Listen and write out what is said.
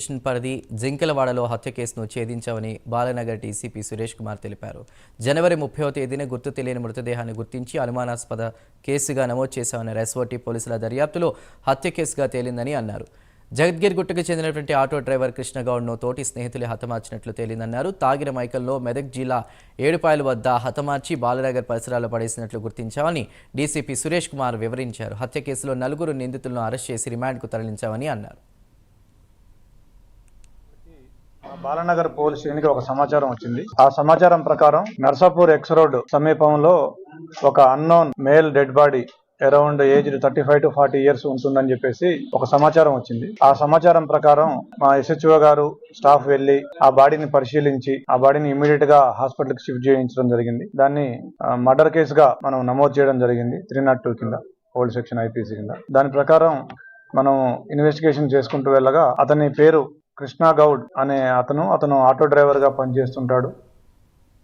Station పరిధి జింకలవాడలో హత్య కేసును ఛేదించామని బాలనగర్ డీసీపీ సురేష్ కుమార్ తెలిపారు. జనవరి ముప్పైవ తేదీన గుర్తు తెలియని మృతదేహాన్ని గుర్తించి అనుమానాస్పద కేసుగా నమోదు చేశామని రెస్వోటి పోలీసుల దర్యాప్తులో హత్య కేసుగా తేలిందని అన్నారు. జగద్గిర్ గుట్టకు చెందినటువంటి ఆటో డ్రైవర్ కృష్ణగౌడ్ను తోటి స్నేహితులే హతమార్చినట్లు తేలిందన్నారు. తాగిన మైకల్లో మెదక్ జిల్లా ఏడుపాయల వద్ద హతమార్చి బాలనగర్ పరిసరాల్లో పడేసినట్లు గుర్తించామని డీసీపీ సురేష్ కుమార్ వివరించారు. హత్య కేసులో నలుగురు నిందితులను అరెస్ట్ చేసి రిమాండ్కు తరలించామని అన్నారు. బాలనగర్ పోలీస్ స్టేషన్కి ఒక సమాచారం వచ్చింది. ఆ సమాచారం ప్రకారం నర్సాపూర్ ఎక్స్ రోడ్ సమీపంలో ఒక unknown male dead body around age thirty five to forty years ఉంటుందని చెప్పేసి ఒక సమాచారం వచ్చింది. ఆ సమాచారం ప్రకారం మా ఎస్హెచ్ఓ గారు స్టాఫ్ వెళ్ళి ఆ బాడీని పరిశీలించి ఆ బాడీని ఇమీడియట్గా హాస్పిటల్కి షిఫ్ట్ చేయించడం జరిగింది. దాన్ని మర్డర్ కేసుగా మనం నమోదు చేయడం జరిగింది త్రీ నాట్ టూ కింద ఓల్డ్ సెక్షన్ ఐపీసీ కింద. దాని ప్రకారం మనం ఇన్వెస్టిగేషన్ చేసుకుంటూ వెళ్ళగా అతని పేరు కృష్ణ గౌడ్ అనే అతను అతను ఆటో డ్రైవర్గా పనిచేస్తుంటాడు.